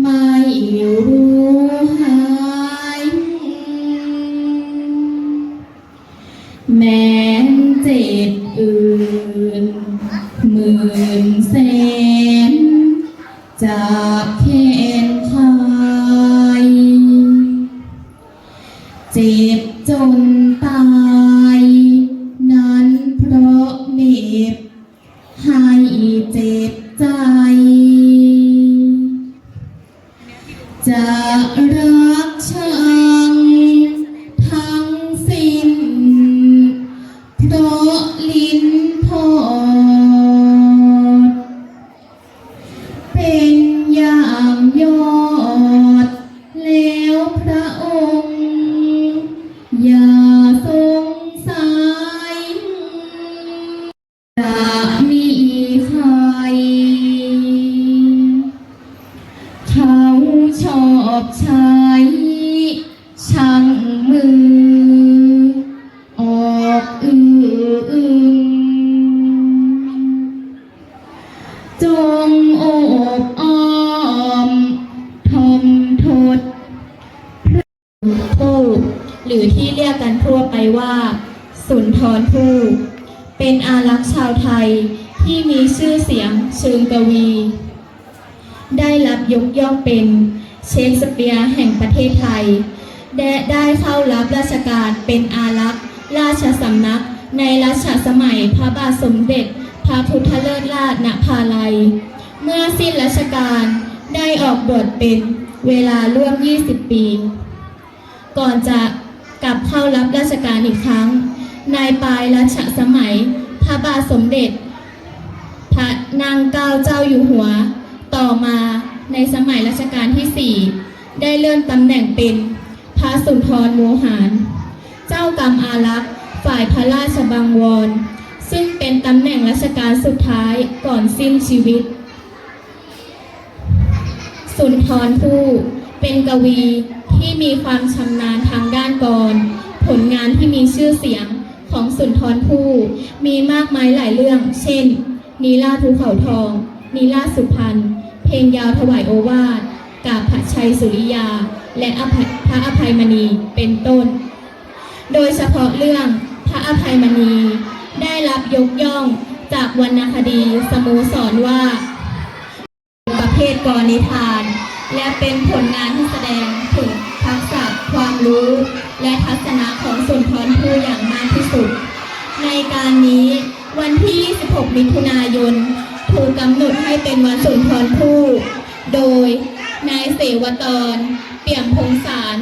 ไม่รู้หายแม้นเจ็บอื่นหมื่นแสนจากแขนคายเจ็บจนตาย นั้นเพราะเหน็บ จะรั อบใช้ช่างมือ ออกอืออึงจงโอบอ้อมทมทดผู้หรือที่เรียกกันทั่วไปว่า สุนทรภู่เป็นอารักษ์ชาวไทยที่มีชื่อเสียงเชิงกวี ได้รับยกย่องเป็น เชคสเปียร์แห่งประเทศไทยและได้เข้ารับราชการเป็นอารักษ์ราชสำนัก ในรัชสมัยพระบาทสมเด็จ พระพุทธเลิศราชนภาลัย เมื่อสิ้นรัชกาลได้ออกบวชเป็นเวลาร่วม 20 ปี ก่อนจะกลับเข้ารับราชการอีกครั้ง ในปลายรัชสมัย พระบาทสมเด็จ พระนางเกล้าเจ้าอยู่หัว ต่อมา ในสมัยรัชกาลที่ 4 ได้เลื่อนตำแหน่งเป็นพระสุนทรโมหารเจ้ากรรมอารักษ์ฝ่ายพระราชบังวร ซึ่งเป็นตำแหน่งรัชกาลสุดท้ายก่อนสิ้นชีวิต สุนทรภู่เป็นกวีที่มีความชำนาญทางด้านกร ผลงานที่มีชื่อเสียงของสุนทรภู่มีมากมายหลายเรื่อง เช่น นีลาภูเขาทอง นีลาสุพรรณ เพลงยาวถวายโอวาทกาบพระชัยสุริยา และพระอภัยมณีเป็นต้น โดยเฉพาะเรื่องพระอภัยมณีได้รับยกย่องจากวรรณคดีสโมสรว่า ประเภทกรนิทาน และเป็นผลงานที่แสดงถึงทักษะความรู้ และทัศนะของสุนทรภู่อย่างมากที่สุด ในการนี้วันที่ 26 มิถุนายน กำหนดให้เป็นวันสุนทรภู่โดยนายเสวตร เปี่ยมพงสาร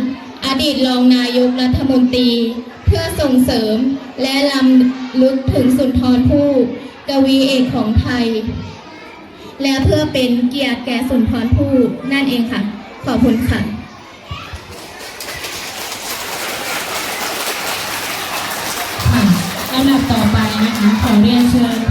อดีตรองนายกรัฐมนตรี เพื่อส่งเสริมและลำลึกถึงสุนทรภู่กวีเอกของไทย และเพื่อเป็นเกียรติแก่สุนทรภู่นั่นเองค่ะ ขอบคุณค่ะลำดับต่อไปนะคะขอเรียนเชิญ